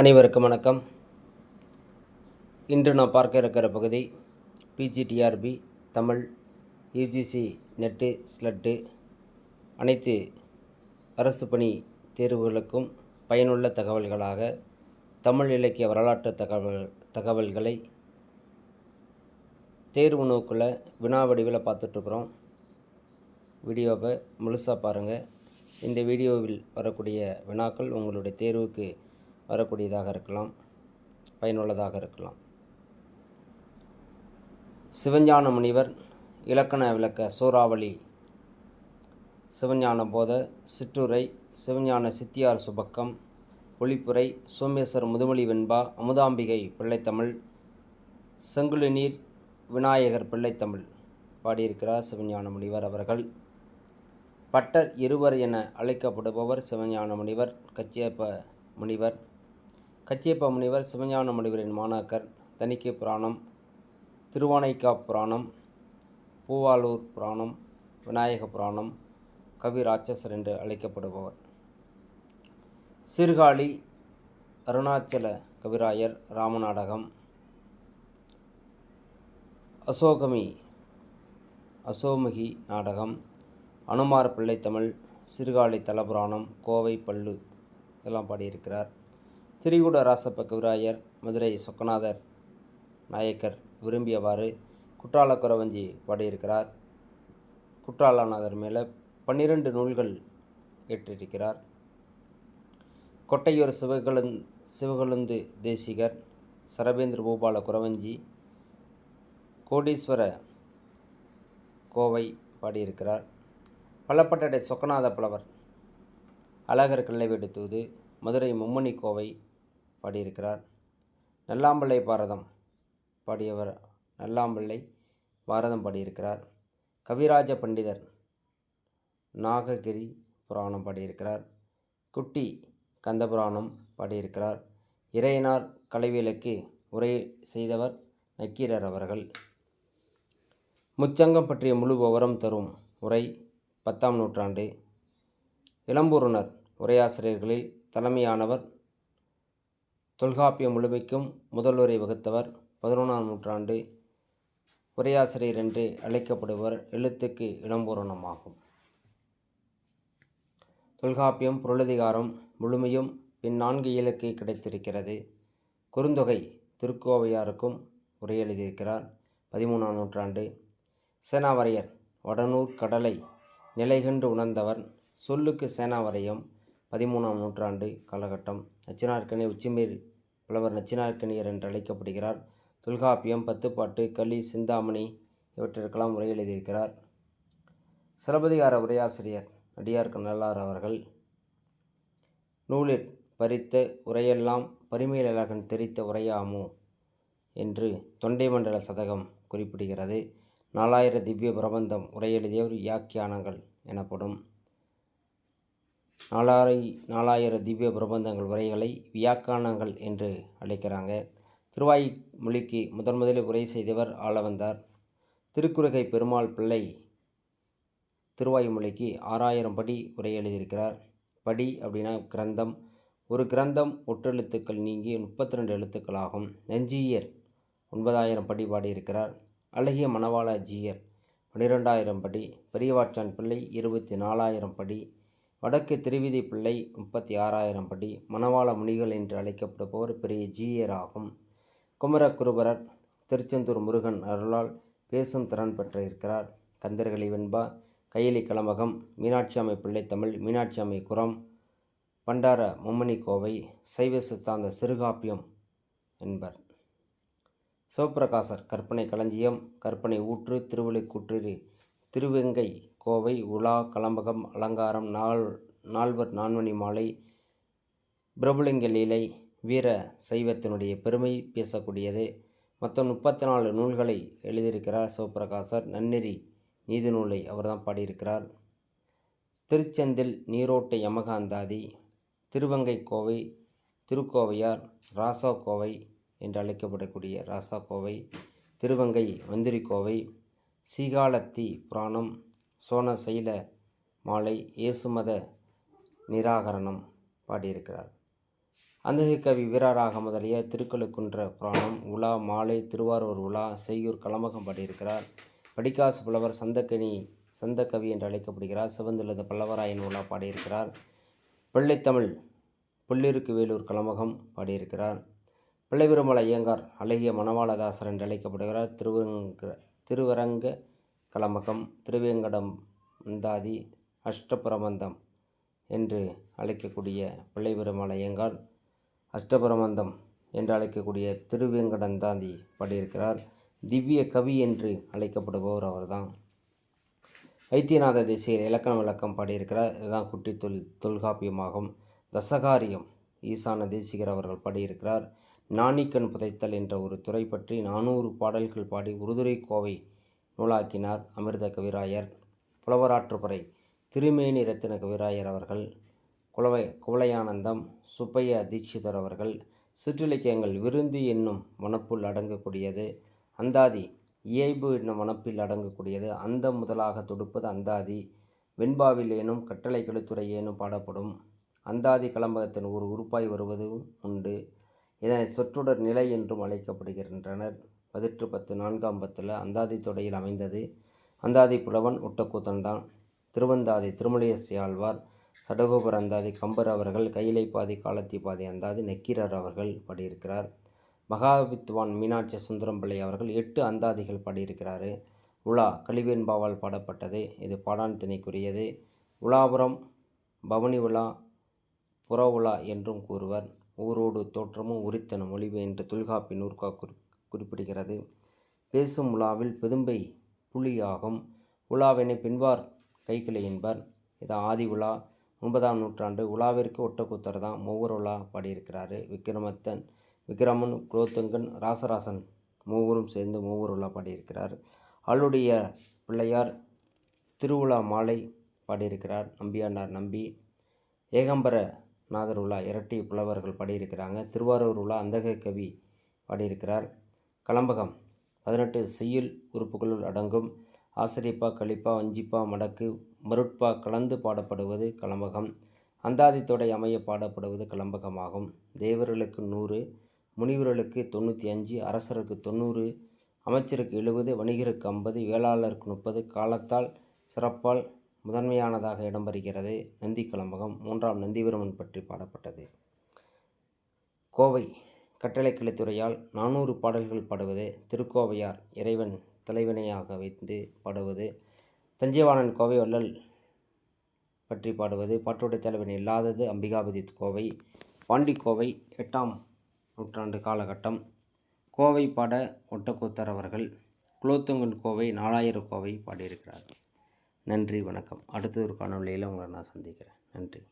அனைவருக்கும் வணக்கம். இன்று நான் பார்க்க இருக்கிற பகுதி PG TRB Tamil UGC net SLET அனைத்து அரசு பணி தேர்வுகளுக்கும் பயனுள்ள தகவல்களாக தமிழ் இலக்கிய வரலாற்று தகவல் தகவல்களை தேர்வு நோக்கில் வினா வடிவில் பார்த்துட்ருக்குறோம். வீடியோவை முழுசாக பாருங்கள் இந்த வீடியோவில் வரக்கூடிய வினாக்கள் உங்களுடைய தேர்வுக்கு வரக்கூடியதாக இருக்கலாம் பயனுள்ளதாக இருக்கலாம். சிவஞான முனிவர் இலக்கண விளக்க சூறாவளி. சிவஞான போத சிற்றுரை சிவஞான சித்தியார் சுபக்கம் ஒளிப்புரை சோமேஸ்வர் முதுமொழி வெண்பா அமுதாம்பிகை பிள்ளைத்தமிழ் செங்குலிநீர் விநாயகர் பிள்ளைத்தமிழ் பாடியிருக்கிறார் சிவஞான முனிவர் அவர்கள். பட்டர் இருவர் என அழைக்கப்படுபவர் சிவஞான முனிவர் கச்சியப்ப முனிவர். கச்சியப்ப முனிவர் சிவஞான முனிவரின் மாணாக்கர் தணிக்கை புராணம் திருவானைக்கா புராணம் பூவாலூர் புராணம் விநாயக புராணம் கவி ராட்சசர் என்று அழைக்கப்படுபவர். சீர்காழி அருணாச்சல கவிராயர் ராமநாடகம் அசோகமி அசோமுகி நாடகம் அனுமார் பிள்ளைத்தமிழ் சீர்காழி தலபுராணம் கோவை பல்லு இதெல்லாம் பாடியிருக்கிறார். திரிகூட ராசப்ப கவிராயர் மதுரை சொக்கநாதர் நாயக்கர் விரும்பியவாறு குற்றால குறவஞ்சி பாடியிருக்கிறார். குற்றாலநாதர் மேலே பன்னிரண்டு நூல்கள் ஏற்றிருக்கிறார். கொட்டையூர் சிவகலந் சிவகொழுந்து தேசிகர் சரபேந்திர பூபால குறவஞ்சி கோடீஸ்வர கோவை பாடியிருக்கிறார். பலப்பட்டடை சொக்கநாத புலவர் அழகர் கிள்ளைவீடு தூது மதுரை மும்மணி கோவை பாடியிருக்கிறார். நல்லாம்பிள்ளை பாரதம் பாடியவர் நல்லாம்பிள்ளை பாரதம் பாடியிருக்கிறார். கவிராஜ பண்டிதர் நாககிரி புராணம் பாடியிருக்கிறார். குட்டி கந்தபுராணம் பாடியிருக்கிறார். இறையனார் கலைவிலக்கு உரை செய்தவர் நக்கீரர் அவர்கள். முச்சங்கம் பற்றிய முழு விவரம் தரும் உரை பத்தாம் நூற்றாண்டு. இளம்பூருணர் உரையாசிரியர்களில் தலைமையானவர் தொல்காப்பியம் முழுமைக்கும் முதல்வரை வகுத்தவர் பதினொன்றாம் நூற்றாண்டு உரையாசிரியர் என்று அழைக்கப்படுவர் எழுத்துக்கு இளம்பூரணமாகும் தொல்காப்பியம் பொருளதிகாரம் முழுமையும் பின் நான்கு இலக்கு கிடைத்திருக்கிறது. குறுந்தொகை திருக்கோவையாருக்கும் உரை எழுதியிருக்கிறார் பதிமூணாம் நூற்றாண்டு. சேனாவரையர் வடனூர் கடலை நிலைகண்டு உணர்ந்தவர் சொல்லுக்கு சேனாவரையம் பதிமூணாம் நூற்றாண்டு காலகட்டம். நச்சினார்க்கனி உச்சிமீர் புலவர் நச்சினார்க்கனியர் என்று அழைக்கப்படுகிறார். தொல்காப்பியம் பத்துப்பாட்டு களி சிந்தாமணி இவற்றிற்கெல்லாம் உரை எழுதியிருக்கிறார். சிலப்பதிகார உரையாசிரியர் அடியார் நல்லார் அவர்கள் நூலில் பறித்த உரையெல்லாம் பரிமேலழகன் தெரித்த உரையாமோ என்று தொண்டை மண்டல சதகம் குறிப்பிடுகிறது. நாலாயிர திவ்ய பிரபந்தம் உரையெழுதியவர் யாக்கியானங்கள் எனப்படும். நாலாயிர நாலாயிர திவ்ய பிரபந்தங்கள் உரைகளை வியாக்கானங்கள் என்று அழைக்கிறாங்க. திருவாய் மொழிக்கு முதன் முதலில் உரை செய்தவர் ஆளவந்தார். திருக்குறுகை பெருமாள் பிள்ளை திருவாய்மொழிக்கு ஆறாயிரம் படி உரை எழுதியிருக்கிறார். படி அப்படின்னா கிரந்தம். ஒரு கிரந்தம் ஒற்றெழுத்துக்கள் நீங்கி முப்பத்தி ரெண்டு எழுத்துக்களாகும் நெஞ்சியர் ஒன்பதாயிரம் படி பாடியிருக்கிறார். அழகிய மணவாள ஜீயர் பன்னிரெண்டாயிரம் படி. பெரியவாச்சான் பிள்ளை இருபத்தி நாலாயிரம் படி. வடக்கு திருவிதி பிள்ளை முப்பத்தி ஆறாயிரம் படி மணவாள முனிகள் என்று அழைக்கப்படுபவர் பெரிய ஜீயர் ஆகும். குமரகுருபரர் திருச்செந்தூர் முருகன் அருளால் பேசும் திறன் பெற்றிருக்கிறார் கந்தர்களி வெண்பா கையிலி கலமகம் மீனாட்சி அம்மை பிள்ளை தமிழ் மீனாட்சி அம்மை குரம் பண்டார மும்மணி கோவை சைவ சித்தாந்த சிறுகாப்பியம் என்பர். சிவபிரகாசர் கற்பனை களஞ்சியம் கற்பனை ஊற்று திருவள்ளிக்கூற்று திருவெங்கை கோவை உலா கலம்பகம் அலங்காரம் நாள் நால்வர் நான்மணி மாலை பிரபுலிங்க லீலை வீர சைவத்தினுடைய பெருமை பேசக்கூடியது. மொத்தம் முப்பத்தி நாலு நூல்களை எழுதியிருக்கிறார் சிவபிரகாசர். நன்னெறி நீதி நூலை அவர்தான் பாடியிருக்கிறார். திருச்செந்தில் நீரோட்டை யமகாந்தாதி திருவங்கை கோவை திருக்கோவையார் ராசா கோவை என்று அழைக்கப்படக்கூடிய ராசா கோவை திருவங்கை மந்திரி கோவை சீகாலத்தி புராணம் சோனசைல மாலை இயேசுமத நிராகரணம் பாடியிருக்கிறார். அந்தகை கவி வீரராக முதலிய திருக்கழுக்குன்ற புராணம் உலா மாலை திருவாரூர் உலா செய்யூர் கலமகம் பாடியிருக்கிறார். படிக்காசு புலவர் சந்தக்கனி சந்தக்கவி என்று அழைக்கப்படுகிறார். சிவந்துள்ளது பல்லவராயன் உலா பாடியிருக்கிறார். பிள்ளைத்தமிழ் புள்ளிருக்கு வேலூர் கலமகம் பாடியிருக்கிறார். பிள்ளைபெருமலை ஐயங்கார் அழகிய மணவாளதாசர் என்று அழைக்கப்படுகிறார். திருவங்க திருவரங்க கலமகம் திருவேங்கடம் மந்தாதி அஷ்டபிரபந்தம் என்று அழைக்கக்கூடிய பிள்ளைபெருமலை ஐயங்கார் அஷ்டபிரபந்தம் என்று அழைக்கக்கூடிய திருவேங்கடந்தாதி பாடியிருக்கிறார். திவ்ய கவி என்று அழைக்கப்படுபவர் அவர்தான். வைத்தியநாத தேசியர் இலக்கண விளக்கம் பாடியிருக்கிறார். இதுதான் குட்டி தொல் தொல்காப்பியமாகும். தசகாரியம் ஈசான தேசிகர் அவர்கள் பாடியிருக்கிறார். நாணிக்கண் புதைத்தல் என்ற ஒரு துறை பற்றி நானூறு பாடல்கள் பாடி உருதுரை கோவை நூலாக்கினார் அமிர்த கவிராயர். புலவராற்றுப்பறை திருமேனி ரத்தின கவிராயர் அவர்கள் குலவை குவளையானந்தம் சுப்பைய தீட்சிதர் அவர்கள் சிற்றிலக்கியங்கள் விருந்து என்னும் வனப்புள் அடங்கக்கூடியது அந்தாதி இயைபு என்னும் வனப்பில் அடங்கக்கூடியது அந்த முதலாக தொடுப்பது அந்தாதி வெண்பாவில் ஏனும் கட்டளை கழுத்துறை ஏனும் பாடப்படும் அந்தாதி கலம்பகத்தின் ஒரு உறுப்பாய் வருவதும் உண்டு. இதனை சொற்றொடர் நிலை என்றும் அழைக்கப்படுகின்றனர். பதிற்று பத்து நான்காம் பத்தில் அந்தாதி தொடையில் அமைந்தது. அந்தாதி புலவன் ஒட்டக்கூத்தன் தான். திருவந்தாதி திருமலையசி ஆழ்வார் சடகோபர் அந்தாதி கம்பர் அவர்கள் கையிலை பாதி காலத்தி பாதி அந்தாதி நக்கீரர் அவர்கள் பாடியிருக்கிறார். மகாவித்வான் மீனாட்சி சுந்தரம்பிள்ளை அவர்கள் எட்டு அந்தாதிகள் பாடியிருக்கிறாரு. உலா கலிவேன்பாவால் பாடப்பட்டது. இது பாடான் திணைக்குரியது உலாபுரம் பவனி உலா புற உலா என்றும் கூறுவர். ஊரோடு தோற்றமும் உரித்தன மொழிவு என்று தொல்காப்பி நூற்கா குறி குறிப்பிடுகிறது. பேசும் உலாவில் பெதும்பை புலியாகும். உலாவினை பின்வார் கைக்கிளை என்பர். இது ஆதி உலா. ஒன்பதாம் நூற்றாண்டு உலாவிற்கு ஒட்டக்கூத்தர் தான் மூவர் உலா பாடியிருக்கிறாரு. விக்ரமத்தன் விக்ரமன் குலோத்துங்கன் ராசராசன் மூவரும் சேர்ந்து மூவர் உலா பாடியிருக்கிறார். ஆளுடைய பிள்ளையார் திருவுலா மாலை பாடியிருக்கிறார். நம்பியாண்டார் நம்பி. ஏகம்பர நாதர் உலா இரட்டி புலவர்கள் பாடியிருக்கிறாங்க. திருவாரூர் உலா அந்தக கவி பாடியிருக்கிறார். கலம்பகம் பதினெட்டு செய்யுள் உறுப்புகளுள் அடங்கும். ஆசிரியப்பா கழிப்பா வஞ்சிப்பா மடக்கு மருட்பா கலந்து பாடப்படுவது கலம்பகம். அந்தாதி தொடை அமைய பாடப்படுவது கலம்பகமாகும். தேவர்களுக்கு நூறு முனிவர்களுக்கு தொண்ணூற்றி அஞ்சு அரசருக்கு தொண்ணூறு அமைச்சருக்கு எழுபது வணிகருக்கு ஐம்பது வேளாளருக்கு முப்பது காலத்தால் சிறப்பால் முதன்மையானதாக இடம்பெறுகிறது நந்தி கலம்பகம் மூன்றாம் நந்திவர்மன் பற்றி பாடப்பட்டது. கோவை கட்டளைக்கலைத்துறையால் நானூறு பாடல்கள் பாடுவது திருக்கோவையார் இறைவன் தலைவினையாக வைத்து பாடுவது தஞ்சைவாணன் கோவை வள்ளல் பற்றி பாடுவது பாட்டுடைய தலைவன் இல்லாதது அம்பிகாபதி கோவை பாண்டிக்கோவை எட்டாம் நூற்றாண்டு காலகட்டம் கோவை பாட ஒட்டக்கூத்தர் அவர்கள் குலோத்துங்கன் கோவை நாலாயிரம் கோவை பாடியிருக்கிறார். நன்றி வணக்கம். அடுத்த ஒரு காணொலியில் உங்களை நான் சந்திக்கிறேன். நன்றி.